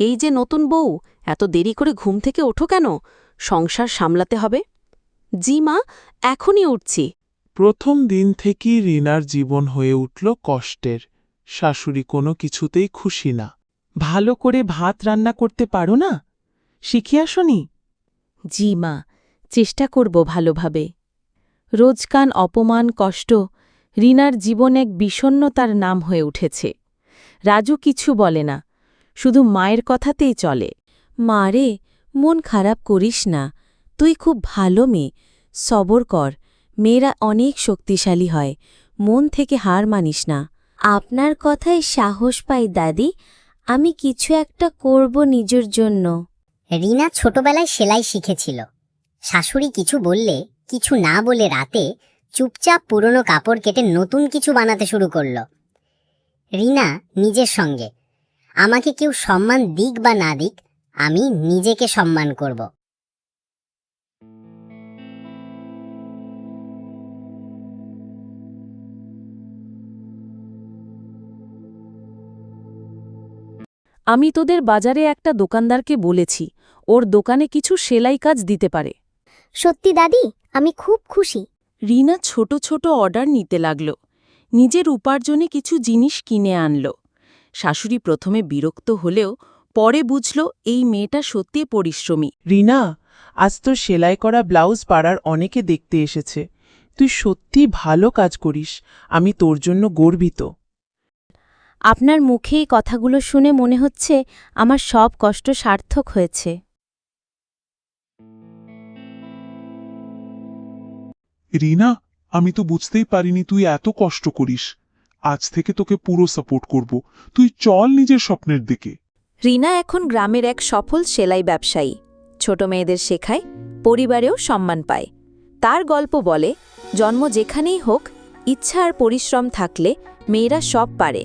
এই যে নতুন বউ এত দেরি করে ঘুম থেকে ওঠো কেন? সংসার সামলাতে হবে। জি মা এখনই উঠছি। প্রথম দিন থেকেই রিনার জীবন হয়ে উঠল কষ্টের। শাশুড়ি কোনো কিছুতেই খুশি না। ভালো করে ভাত রান্না করতে পারো না? শিখিয়ে আসনি জি মা চেষ্টা করব ভালোভাবে। রোজকান অপমান কষ্ট রিনার জীবন এক বিষণ্নতার নাম হয়ে উঠেছে। রাজু কিছু বলে না। শুধু মায়ের কথাতেই চলে। মা রে, মন খারাপ করিস না, তুই খুব ভালো মেয়ে, সবর কর, মেয়েরা অনেক শক্তিশালী হয়, মন থেকে হার মানিস না। আপনার কথায় সাহস পাই দাদি, আমি কিছু একটা করব নিজের জন্য। রিনা ছোটবেলায় সেলাই শিখেছিল। শাশুড়ি কিছু বললে, কিছু না বলে রাতে চুপচাপ পুরনো কাপড় কেটে নতুন কিছু বানাতে শুরু করল। রিনা নিজের সঙ্গে আমাকে কেউ সম্মান দিক বা না দিক আমি নিজেকে সম্মান করব। আমি তোদের বাজারে একটা দোকানদারকে বলেছি ওর দোকানে কিছু সেলাই কাজ দিতে পারে। সত্যি দাদি আমি খুব খুশি। রিনা ছোট ছোট অর্ডার নিতে লাগল। নিজের উপার্জনে কিছু জিনিস কিনে আনল। শাশুড়ি প্রথমে বিরক্ত হলেও পরে বুঝল এই মেয়েটা সত্যি পরিশ্রমী। রিনা আজ তোর সেলাই করা ব্লাউজ পাড়ার অনেকে দেখতে এসেছে। তুই সত্যি ভালো কাজ করিস। আমি তোর জন্য গর্বিত। আপনার মুখে এই কথাগুলো শুনে মনে হচ্ছে আমার সব কষ্ট সার্থক হয়েছে। রিনা আমি তো বুঝতেই পারিনি তুই এত কষ্ট করিস। আজ থেকে তোকে পুরো সাপোর্ট করব। তুই চল নিজের স্বপ্নের দিকে। রিনা এখন গ্রামের এক সফল সেলাই ব্যবসায়ী। ছোট মেয়েদের শেখায়, পরিবারেও সম্মান পায়। তার গল্প বলে, জন্ম যেখানেই হোক, ইচ্ছা আর পরিশ্রম থাকলে মেয়েরা সব পারে।